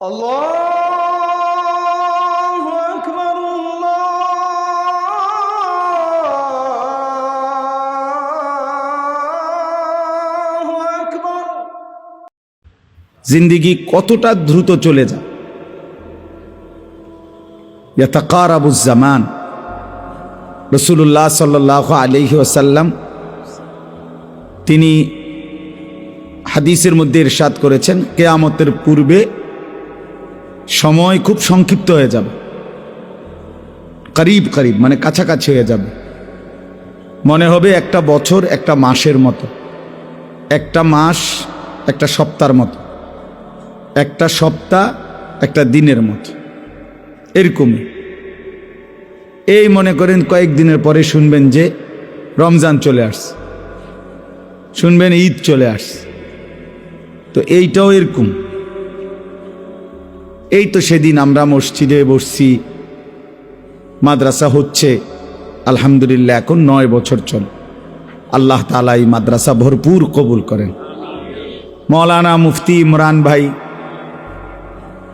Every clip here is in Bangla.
الله أكبر الله أكبر জিন্দিগি কতটা দ্রুত চলে যায় জামান রসুল্লাহ সাল্লাহ আলহি ওসাল্লাম তিনি হাদিসের মধ্যে ইরশাদ করেছেন কেয়ামতের পূর্বে সময় খুব সংক্ষিপ্ত হয়ে যাবে। করিব করিব মানে কাছাকাছি হয়ে যাবে। মনে হবে একটা বছর, একটা মাসের মতো। একটা মাস, একটা সপ্তাহের মতো। একটা সপ্তাহ, একটা দিনের মতো। এরকমই। এই মনে করেন কয়েকদিনের পরে শুনবেন যে রমজান চলে আসছে। শুনবেন ঈদ চলে আসছে। তো এইটাও এরকম। এই তো সেদিন আমরা মসজিদে বসছি। মাদ্রাসা হচ্ছে, আলহামদুলিল্লাহ এখন নয় বছর চল। আল্লাহ তালা এই মাদ্রাসা ভরপুর কবুল করেন। মৌলানা মুফতি ইমরান ভাই,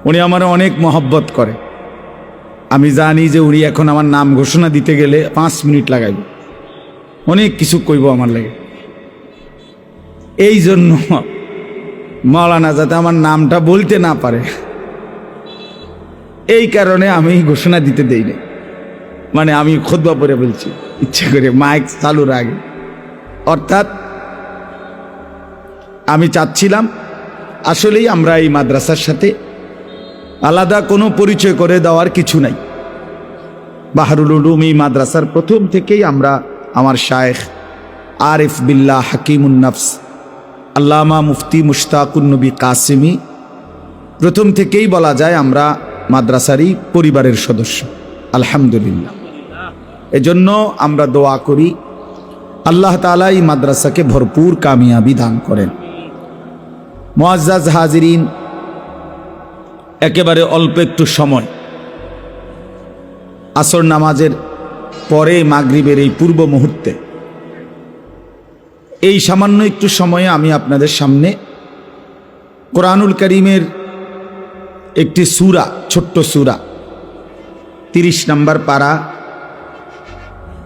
উনি আমার অনেক মহব্বত করে। আমি জানি যে উনি এখন আমার নাম ঘোষণা দিতে গেলে পাঁচ মিনিট লাগাইব। অনেক কিছু কইব আমার লাগে। এই জন্য মৌলানা যাতে আমার নামটা বলতে না পারে। এই কারণে আমি ঘোষণা দিতে দেই না মানে আমি খোদবা পরে বলছি, ইচ্ছে করে মাইক চালুর আগে অর্থাৎ আমি চাচ্ছিলাম, আসলেই আমরা এই মাদ্রাসার সাথে আলাদা কোনো পরিচয় করে দেওয়ার কিছু নাই। বাহারুল উলুম এই মাদ্রাসার প্রথম থেকেই আমরা আমার শায়েখ আরিফ বিল্লাহ হাকিমুন্নফস আল্লামা মুফতি মুশতাকুন্নবী কাসিমি, প্রথম থেকেই বলা যায় আমরা মাদ্রাসারই পরিবারের সদস্য। আলহামদুলিল্লাহ। এজন্য আমরা দোয়া করি, আল্লাহ তালা এই মাদ্রাসাকে ভরপুর কামিয়াবি দান করেন। মোয়াজ্জাজ হাজিরিন, একেবারে অল্প একটু সময়। আসর নামাজের পরে মাগরিবের এই পূর্ব মুহূর্তে। এই সামান্য একটু সময়ে আমি আপনাদের সামনে কোরআনুল করিমের একটি সুরা, ছোট্ট সুরা। তিরিশ নম্বর পারা,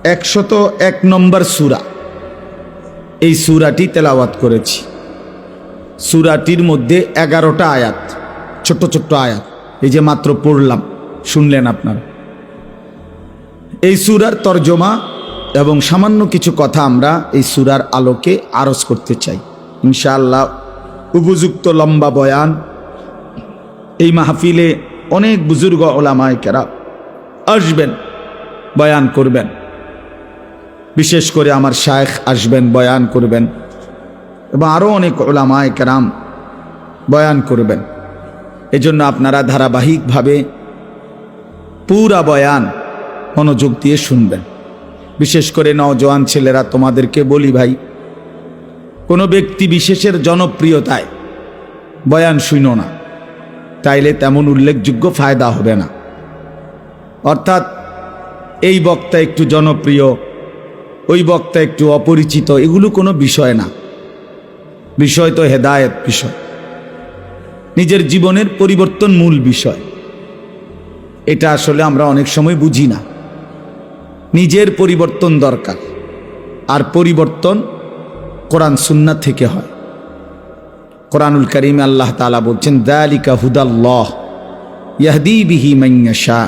একশত এক নম্বর সুরা। এই সুরাটি তেলাওয়াত করেছি। সুরাটির মধ্যে এগারোটা আয়াত, ছোট্ট ছোট্ট আয়াত। এই যে মাত্র পড়লাম, শুনলেন আপনারা। এই সুরার তর্জমা এবং সামান্য কিছু কথা আমরা এই সুরার আলোকে আরজ করতে চাই। ইনশাআল্লাহ, উপযুক্ত লম্বা বয়ান এই মাহফিলে অনেক বুজুর্গ ওলামায় কেরা আসবেন, বয়ান করবেন। বিশেষ করে আমার শায়েখ আসবেন, বয়ান করবেন এবং আরও অনেক ওলামায় কেরাম বয়ান করবেন। এজন্য আপনারা ধারাবাহিকভাবে পুরা বয়ান মনোযোগ দিয়ে শুনবেন। বিশেষ করে নওজোয়ান ছেলেরা, তোমাদেরকে বলি ভাই, কোনো ব্যক্তি বিশেষের জনপ্রিয়তায় বয়ান শুনো না। তাইলে তেমন উল্লেখযোগ্য ফায়দা হবে না। অর্থাৎ, এই বক্তা একটু জনপ্রিয়, ওই বক্তা একটু অপরিচিত, এগুলো কোনো বিষয় না। বিষয় তো হেদায়েত বিষয়। নিজের জীবনের পরিবর্তন মূল বিষয়। এটা আসলে আমরা অনেক সময় বুঝি না। নিজের পরিবর্তন দরকার, আর পরিবর্তন কোরআন সুন্না থেকে হয়। কোরআনুল করিম আল্লাহ তালা বলছেন, দালিকা হুদাল্লাহ ইয়াহদি বিহি মাইয়াশা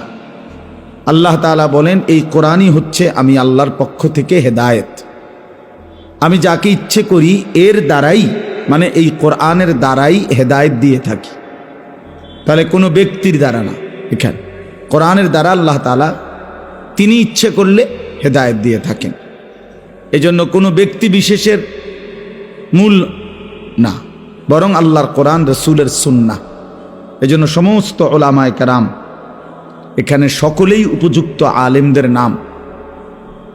আল্লাহ তালা বলেন, এই কোরআনই হচ্ছে আমি আল্লাহর পক্ষ থেকে হেদায়েত। আমি যাকে ইচ্ছে করি এর দ্বারাই মানে এই কোরআনের দ্বারাই হেদায়েত দিয়ে থাকি। তাহলে কোনো ব্যক্তির দ্বারা না, এখানে। কোরআনের দ্বারা আল্লাহ তালা তিনি ইচ্ছে করলে হেদায়েত দিয়ে থাকেন। এজন্য কোনো ব্যক্তি বিশেষের মূল না। বরং আল্লাহর কোরআন রসুলের সুন্না এজন্য সমস্ত ওলামায় কারাম, এখানে সকলেই উপযুক্ত আলেমদের নাম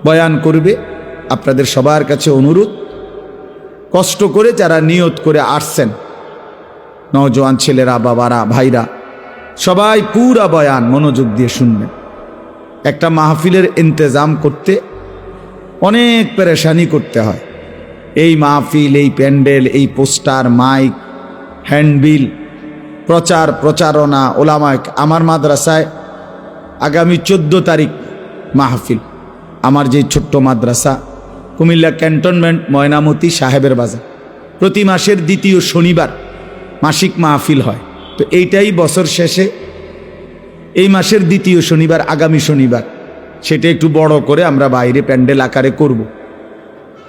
বয়ান করবে। আপনাদের সবার কাছে অনুরোধ, কষ্ট করে যারা নিয়ত করে আসছেন, নওজোয়ান ছেলেরা, বাবারা, ভাইরা, সবাই পুরা বয়ান মনোযোগ দিয়ে শুনবেন। একটা মাহফিলের ইন্তজাম করতে অনেক পেরেশানি করতে হয়। এই মাহফিল, এই প্যান্ডেল, এই পোস্টার, মাইক, হ্যান্ডবিল, প্রচার, প্রচারণা ওলামায় আমার মাদ্রাসায় আগামী চোদ্দ তারিখ মাহফিল, আমার যে ছোট্ট মাদ্রাসা, কুমিল্লা ক্যান্টনমেন্ট, ময়নামতি সাহেবের বাজার প্রতি মাসের দ্বিতীয় শনিবার মাসিক মাহফিল হয় তো এইটাই বছর শেষে এই মাসের দ্বিতীয় শনিবার, আগামী শনিবার, সেটা একটু বড় করে আমরা বাইরে প্যান্ডেল আকারে করব।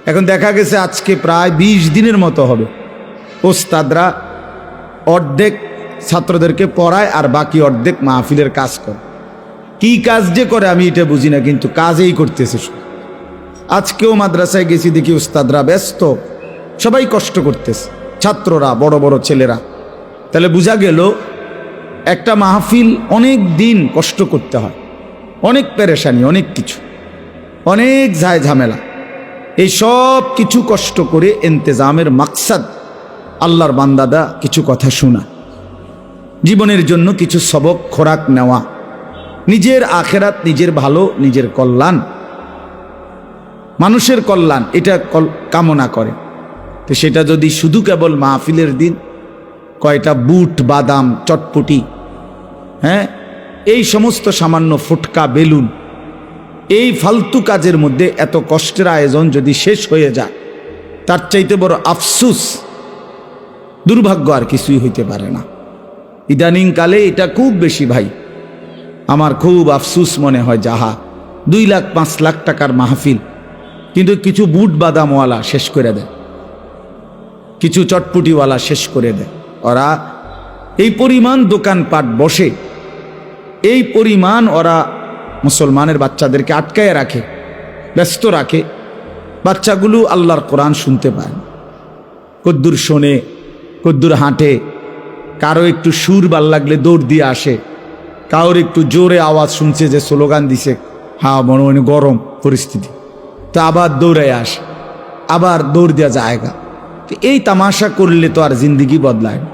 এখন দেখা গেছে আজকে প্রায় ২০ দিনের মতো হবে। ওস্তাদরা অর্ধেক ছাত্রদেরকে পড়ায় আর বাকি অর্ধেক মাহফিলের কাজ করে। কি কাজ যে করে আমি এটা বুঝি না, কিন্তু কাজেই করতেছে। আজকেও মাদ্রাসায় গেছি দেখি উস্তাদরা ব্যস্ত, সবাই কষ্ট করতেছে, ছাত্ররা, বড় বড় ছেলেরা। তাহলে বোঝা গেল, একটা মাহফিল অনেক দিন কষ্ট করতে হয়। অনেক পেরেশানি, অনেক কিছু। অনেক ঝায় ঝামেলা। এই সব কিছু কষ্ট করে এন্তেজামের মাকসাদ আল্লাহর বান্দাদা কিছু কথা শোনা। জীবনের জন্য কিছু সবক খোরাক নেওয়া। নিজের আখেরাত নিজের ভালো, নিজের কল্যাণ। মানুষের কল্যাণ, এটা কামনা করে। তো সেটা যদি শুধু কেবল মাহফিলের দিন, কয়টা বুট, বাদাম, চটপটি হ্যাঁ? এই সমস্ত সামান্য ফুটকা, বেলুন এই ফালতু কাজের মধ্যে এত কষ্টের আয়োজন যদি শেষ হয়ে যায়, তার চাইতে বড় আফসুস, দুর্ভাগ্য আর কিছুই হইতে পারে না। ইদানিংকালে এটা খুব বেশি ভাই। আমার খুব আফসুস মনে হয় যাহা, দুই লাখ পাঁচ লাখ টাকার মাহফিল, কিন্তু কিছু বুট বাদামওয়ালা শেষ করে দেয়। কিছু চটপুটিওয়ালা শেষ করে দেয়। ওরা এই পরিমাণ দোকানপাট বসে, এই পরিমাণ ওরা মুসলমানের বাচ্চাদেরকে আটকায় রাখে, ব্যস্ত রাখে। বাচ্চাগুলো আল্লাহর কোরআন শুনতে পায়। কদ্দুর শোনে, কদ্দুর হাঁটে, কারও একটু সুর ভালো লাগলে দৌড় দিয়ে আসে, কারোর একটু জোরে আওয়াজ শুনছে যে স্লোগান দিছে হ্যাঁ মনে মনে গরম পরিস্থিতি। তা আবার দৌড়ায় আসে, আবার দৌড় দেওয়া জায়গা। তো এই তামাশা করলে তো আর জিন্দিগি বদলায় না।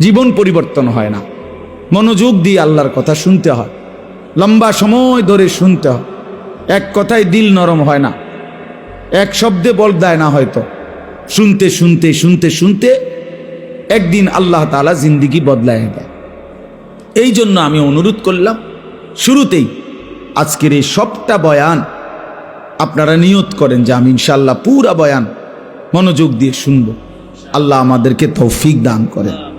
জীবন পরিবর্তন হয় না। মনোযোগ দিয়ে আল্লাহর কথা শুনতে হয়। লম্বা সময় ধরে শুনতে হয়। এক কথায় দিল নরম হয় না। এক শব্দে বল দেয় না হয়তো। শুনতে শুনতে শুনতে শুনতে একদিন আল্লাহ তালা জিন্দিগি বদলায় দেয়। এই জন্য আমি অনুরোধ করলাম, শুরুতেই আজকের এই সবটা বয়ান আপনারা নিয়ত করেন যে আমি ইনশাল্লাহ পুরা বয়ান মনোযোগ দিয়ে শুনব। আল্লাহ আমাদেরকে তৌফিক দান করেন।